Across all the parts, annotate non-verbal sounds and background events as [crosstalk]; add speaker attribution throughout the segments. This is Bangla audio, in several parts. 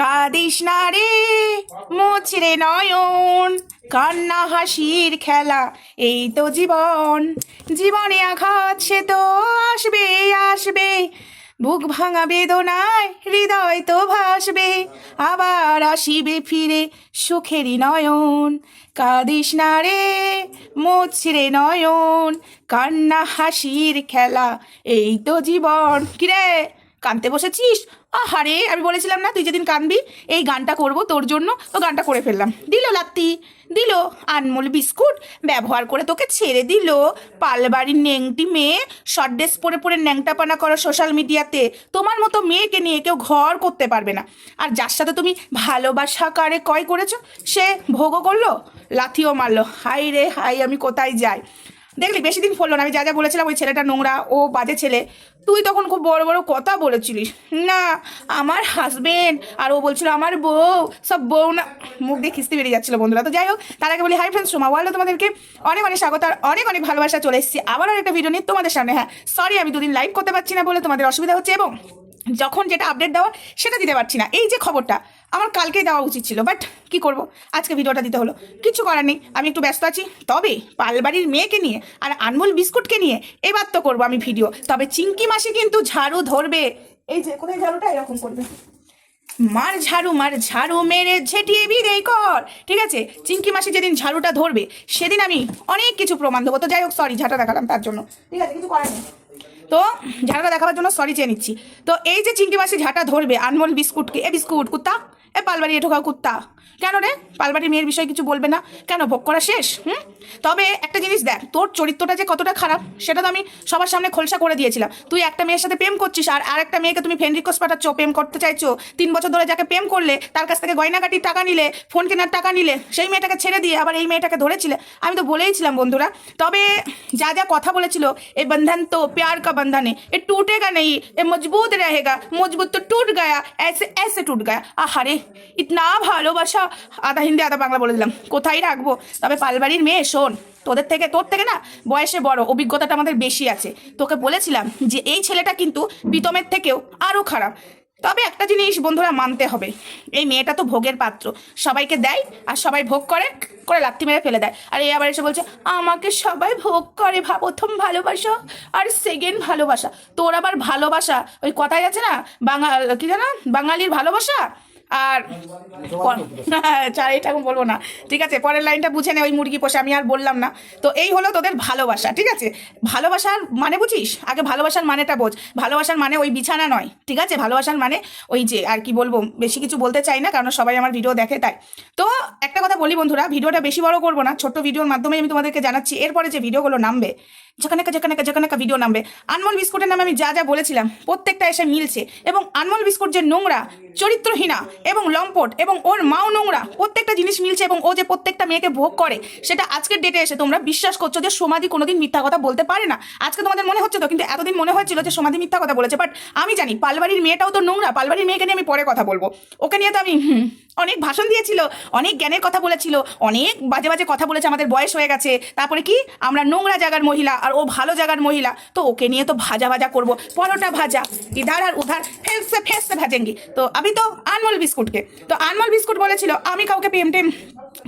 Speaker 1: কাঁদিস না রে মুচড়ে নয়ন, কান্না হাসির খেলা, এই তো জীবন। জীবনে আঘাত সে তো আসবে আসবে। বুক ভাঙা বেদনায় হৃদয় তো ভাসবে, আবার আসিবে ফিরে সুখেরই নয়ন। কাঁদিস না রে মুচড়ে নয়ন, কান্না হাসির খেলা, এই তো জীবন। কিরে কানতে বসেছিস? আহারে, আমি বলেছিলাম না তুই যেদিন কানবি এই গানটা করব তোর জন্য। তো গানটা করে ফেললাম। দিল লাত্তি, দিল আনমোল বিস্কুট, ব্যবহার করে তোকে ছেড়ে দিল। পালবাড়ির নেংটি মেয়ে, শর্ট ড্রেস পরে পরে ন্যাংটাপানা করো সোশ্যাল মিডিয়াতে তোমার মতো মেয়েকে নিয়ে কেউ ঘর করতে পারবে না। আর যার সাথে তুমি ভালোবাসা কারে কয় করেছ, সে ভোগও করল, লাথিও মারলো। হাই রে হাই আমি কোথায় যাই? দেখলি, বেশি দিন ফললো না, আমি যা যা বলেছিলাম ওই ছেলেটা নোংরা, ও বাজে ছেলে। তুই তখন খুব বড় বড় কথা বলেছিলিস। না, আমার হাজবেন্ড আর ও বলছিল আমার বউ, সব বউ না, মুখ দিয়ে খিস্তি বেরিয়ে যাচ্ছিল বন্ধুরা। তো যাই হোক, তার আগে বলি হাই ফ্রেন্ডস সোমা ওয়ার্ল্ড তোমাদেরকে অনেক অনেক স্বাগত আর অনেক অনেক ভালোবাসা চলে এসেছি। আবার একটা ভিডিও নিয়ে তোমাদের সামনে হ্যাঁ সরি আমি দুদিন লাইভ করতে পারছি না বলে তোমাদের অসুবিধা হচ্ছে এবং যখন যেটা আপডেট দেওয়া সেটা দিতে পারছি না। এই যে খবরটা আমার কালকেই দেওয়া উচিত ছিল বাট কি করব? আজকে ভিডিওটা দিতে হলো। কিছু করার নেই, আমি একটু ব্যস্ত আছি। তবে পালবাড়ির মেয়েকে নিয়ে আর আনমোল বিস্কুটকে নিয়ে এবার তো করব আমি ভিডিও। তবে চিঙ্কি মাসি কিন্তু ঝাড়ু ধরবে। এই যে, কোথায় ঝাড়ুটা? এরকম করবে। মার ঝাড়ু মার ঝাড়ু মেরে ঝেঁটিয়ে বিদেই কর। ঠিক আছে? চিঙ্কি মাসি যেদিন ঝাড়ুটা ধরবে, সেদিন আমি অনেক কিছু প্রমাণ দেবো। তো যাই হোক সরি ঝাঁটা দেখালাম তার জন্য। ঠিক আছে, কিছু করার নেই। তো ঝাঁটা দেখাবার জন্য সরি চেয়ে নিচ্ছি। তো এই যে চিংকি মাসি ঝাঁটা ধরবে আনমোল বিস্কুটকে, এ বিস্কুট, কুত্তা। পালবাড়ি এঠোকা কুত্তা। কেন রে পালবাড়ির মেয়ের বিষয়ে কিছু বলবে না কেন ভোগ করা শেষ হুম তবে একটা জিনিস দেখ তোর চরিত্রটা যে কতটা খারাপ সেটা তো আমি সবার সামনে খোলসা করে দিয়েছিলাম তুই একটা মেয়ের সাথে প্রেম করছিস আর আর একটা মেয়েকে তুমি ফ্রেন্ড রিকোয়েস্ট পাঠাচ্ছ প্রেম করতে চাইছো তিন বছর ধরে যাকে প্রেম করলে তার কাছ থেকে গয়নাকাটির টাকা নিলে ফোন কেনার টাকা নিলে সেই মেয়েটাকে ছেড়ে দিয়ে আবার এই মেয়েটাকে ধরেছিলে আমি তো বলেইছিলাম বন্ধুরা তবে যা যা কথা বলেছিল এই বন্ধন তো प्यार का बंधन है ये टूटेगा नहीं ये मजबूत रहेगा मजबूत तो टूट गया ऐसे ऐसे टूट गया আহারে ইতনা ভালোবাসা আধা হিন্দি আধা বাংলা বলে দিলাম। কোথায় রাখব? তবে পালবাড়ির মেয়ে, শোন, তোদের থেকে, তোর থেকে না বয়সে বড়, অভিজ্ঞতাটা আমাদের বেশি আছে। তোকে বলেছিলাম যে এই ছেলেটা কিন্তু প্রীতমের থেকেও আরও খারাপ। তবে একটা জিনিস বন্ধুরা মানতে হবে, এই মেয়েটা তো ভোগের পাত্র। সবাইকে দেয় আর সবাই ভোগ করে করে লাত্তি মেরে ফেলে দেয়। আর এই আবার এসে বলছে, আমাকে সবাই ভোগ করে ভা প্রথম ভালোবাসা আর সেকেন্ড ভালোবাসা। তোর আবার ভালোবাসা, ওই কথাই আছে না বাঙাল কি জানো? বাঙালির ভালোবাসা? আর [laughs] চার এটা এখন বলব না। ঠিক আছে, পরের লাইনটা বুঝে নে, ওই মুরগি পোষে, আমি আর বললাম না। তো এই হলো তোদের ভালোবাসা, ঠিক আছে? ভালোবাসার মানে বুঝিস? আগে ভালোবাসার মানেটা বোঝ। ভালোবাসার মানে ওই বিছানা নয়, ঠিক আছে? ভালোবাসার মানে ওই যে, আর কি বলব, বেশি কিছু বলতে চাই না, কারণ সবাই আমার ভিডিও দেখে, তাই। তো একটা কথা বলি বন্ধুরা, ভিডিওটা বেশি বড় করব না, ছোট্ট ভিডিওর মাধ্যমে আমি তোমাদেরকে জানাচ্ছি। এরপরে যে ভিডিওগুলো নামবে যেখানে যেখানে যেখানে ভিডিও নামবে। আনমোল বিস্কুটের নামে আমি যা যা বলেছিলাম, প্রত্যেকটা এসে মিলছে। এবং আনমোল বিস্কুট যে নোংরা, চরিত্রহীনা, এবং লম্পট, এবং ওর মাও নোংরা, প্রত্যেকটা জিনিস মিলছে, এবং ও যে প্রত্যেকটা মেয়েকে ভোগ করে, সেটা আজকের ডেটে এসে তোমরা বিশ্বাস করছ যে সমাধি কোনোদিন মিথ্যা কথা বলতে পারে না। আজকে তোমাদের মনে হচ্ছে তো, কিন্তু এতদিন মনে হচ্ছিল যে সমাধি মিথ্যা কথা বলেছে বাট আমি জানি, পালবাড়ির মেয়েটাও তো নোংরা, পালবাড়ির মেয়েকে নিয়ে আমি পরে কথা বলব। ওকে নিয়ে তো আমি অনেক ভাষণ দিয়েছিল, অনেক জ্ঞানের কথা বলেছিল, অনেক বাজে বাজে কথা বলেছে, আমাদের বয়স হয়ে গেছে। তারপরে কি? আমরা নোংরা জায়গার মহিলা আর ও ভালো জায়গার মহিলা। তো ওকে নিয়ে তো ভাজা ভাজা করব, পরোটা ভাজা ইধার আর উধার ফেলসে ফেসে ভাজেঙ্গি। তো আমি তো আনমোল বিস্কুটকে। তো আনমোল বিস্কুট বলেছিল, আমি কাউকে প্রেম টেম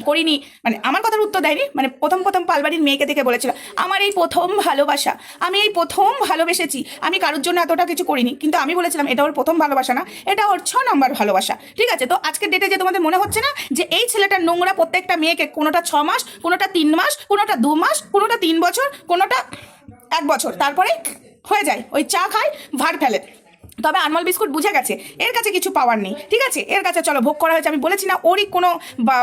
Speaker 1: করিনি। মানে আমার কথার উত্তর দেয়নি মানে প্রথম প্রথম পালবাড়ির মেয়েকে দেখে বলেছিল, আমার এই প্রথম ভালোবাসা, আমি এই প্রথম ভালোবেসেছি, আমি কারোর জন্য এতটা কিছু করিনি। কিন্তু আমি বলেছিলাম, এটা ওর প্রথম ভালোবাসা না, এটা ওর ছ নম্বর ভালোবাসা। ঠিক আছে, তো আজকের ডেটে যে তোমাদের মনে হচ্ছে না, যে এই ছেলেটার নোংরা প্রত্যেকটা মেয়েকে কোনোটা ছ মাস, কোনোটা তিন মাস, কোনোটা দু মাস, কোনোটা তিন বছর, কোনোটা এক বছর, তারপরে হয়ে যায়, ওই চা খায় ভার ফেলে। তবে আনমল বিস্কুট বুঝে গেছে, এর কাছে কিছু পাওয়ার নেই। ঠিক আছে? এর কাছে চলো, ভোগ করা হয়েছে। আমি বলেছি না, ওরই কোনো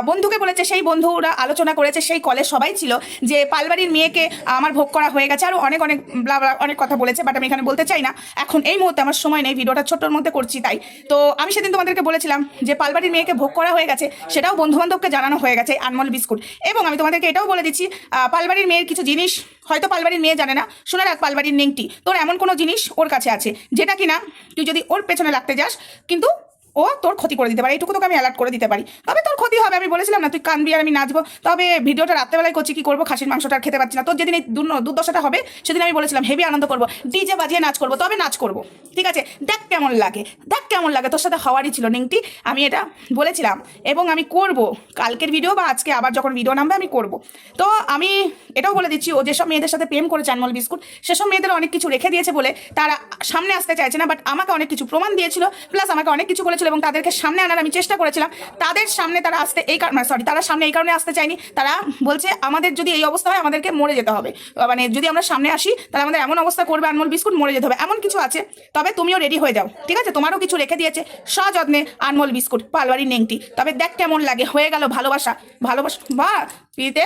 Speaker 1: বন্ধুকে বলেছে, সেই বন্ধুরা আলোচনা করেছে, সেই কলে সবাই ছিল যে পালবাড়ির মেয়েকে আমার ভোগ করা হয়ে গেছে। আরও অনেক অনেক অনেক কথা বলেছে বাট আমি এখানে বলতে চাই না। এখন এই মুহূর্তে আমার সময় নেই, ভিডিওটা ছোট্টর মধ্যে করছি তাই। তো আমি সেদিন তোমাদেরকে বলেছিলাম যে পালবাড়ির মেয়েকে ভোগ করা হয়ে গেছে, সেটাও বন্ধুবান্ধবকে জানানো হয়ে গেছে আনমল বিস্কুট। এবং আমি তোমাদেরকে এটাও বলে দিচ্ছি পালবাড়ির মেয়ের কিছু জিনিস, হয়তো পালবাড়ির মেয়ে জানে না। শুনে রাখ, পালবাড়ির নেংটি, তোর এমন কোনো জিনিস ওর কাছে আছে, যেটা কিনা তুই যদি ওর পেছনে লাগতে যাস কিন্তু ও তোর ক্ষতি করে দিতে পারে, এইটুকু তোকে আমি অ্যালার্ট করে দিতে পারি। তবে তোর ক্ষতি হবে, আমি বলেছিলাম না, তুই কানবি আর আমি নাচবো। তবে ভিডিওটা রাত্রেবেলায় করছি, কি করব? খাসির মাংসটা খেতে পারছি না। তোর যেদিন এই দুর্দশাটা হবে, সেদিন আমি বলেছিলাম, হেভি আনন্দ করব। ডিজে বাজিয়ে নাচ করব, তবে নাচ করব। ঠিক আছে? দেখ কেমন লাগে, দেখ কেমন লাগে। তোর সাথে হওয়ারই ছিল, নিংটি। আমি এটা বলেছিলাম। এবং আমি করব। কালকের ভিডিও বা আজকে আবার যখন ভিডিও নামবে, আমি করব। তো আমি এটাও বলে দিচ্ছি, ও যেসব মেয়েদের সাথে প্রেম করেছে আনমল বিস্কুট সেসব মেয়েদের অনেক কিছু রেখে দিয়েছে বলে তারা সামনে আসতে চাইছে না বাট আমাকে অনেক কিছু প্রমাণ দিয়েছিল প্লাস আমাকে অনেক কিছু বলেছিল এবং তাদেরকে সামনে আনার আমি চেষ্টা করেছিলাম। তাদের সামনে তারা আসতে এই কারণে সরি তারা সামনে এই কারণে আসতে চায়নি। তারা বলছে, আমাদের যদি এই অবস্থা হয়, আমাদেরকে মরে যেতে হবে। মানে যদি আমরা সামনে আসি, তাহলে আমাদের এমন অবস্থা করবে, আনমোল বিস্কুট মরে যেতে হবে। এমন কিছু আছে, তবে তুমিও রেডি হয়ে যাও, ঠিক আছে? তোমারও কিছু রেখে দিয়েছে। সযত্নে আনমোল বিস্কুট পালবাড়ি নেংটি। তবে দেখ কেমন লাগে, হয়ে গেল ভালোবাসা। ভালোবাসা, বা, পিতে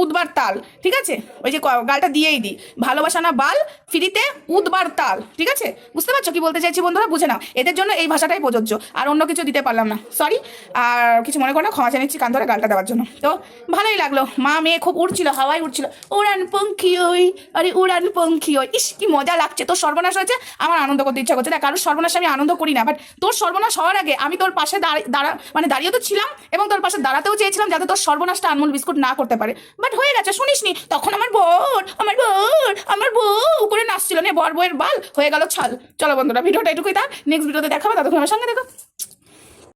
Speaker 1: উদবার তাল, ঠিক আছে? ওই যে গালটা দিয়েই দিই। ভালোবাসা না বাল, ফ্রিতে উদবার তাল, ঠিক আছে? বুঝতে পারছ কি বলতে চাইছি বন্ধুরা? বুঝে নাও। এদের জন্য এই ভাষাটাই প্রযোজ্য। আর অন্য কিছু দিতে পারলাম না। সরি আর কিছু মনে করো না, ক্ষমা জানিয়েছি কান ধরে গালটা দেওয়ার জন্য। তো ভালোই লাগল। মা মেয়ে খুব উড়ছিল হাওয়ায় উড়ছিল। উড়ান পঙ্খী ওই, আরে উড়ান পঙ্খী ওই। ইস, কি মজা লাগছে। তোর সর্বনাশ হয়েছে? আমার আনন্দ করতে ইচ্ছা করছে। না কারোর সর্বনাশ আমি আনন্দ করি না বাট তোর সর্বনাশ হওয়ার আগে আমি তোর পাশে দাঁড়া মানে দাঁড়িয়ে তো ছিলাম এবং তোর পাশে দাঁড়াতেও চেয়েছিলাম যাতে তোর সর্বনাশটা আনমোল বিস্কুট না করতে পারে। বাট হয়ে গেছে, শুনিসনি? তখন আমার বোন আমার বোন, আমার বউ করে নাচছিল নে বর বউয়ের বাল। হয়ে গেল ছাল। চলো বন্ধুরা, ভিডিওটা এটুকুই তার। নেক্সট ভিডিওতে দেখাবো, ততক্ষণ আমার সঙ্গে দেখো।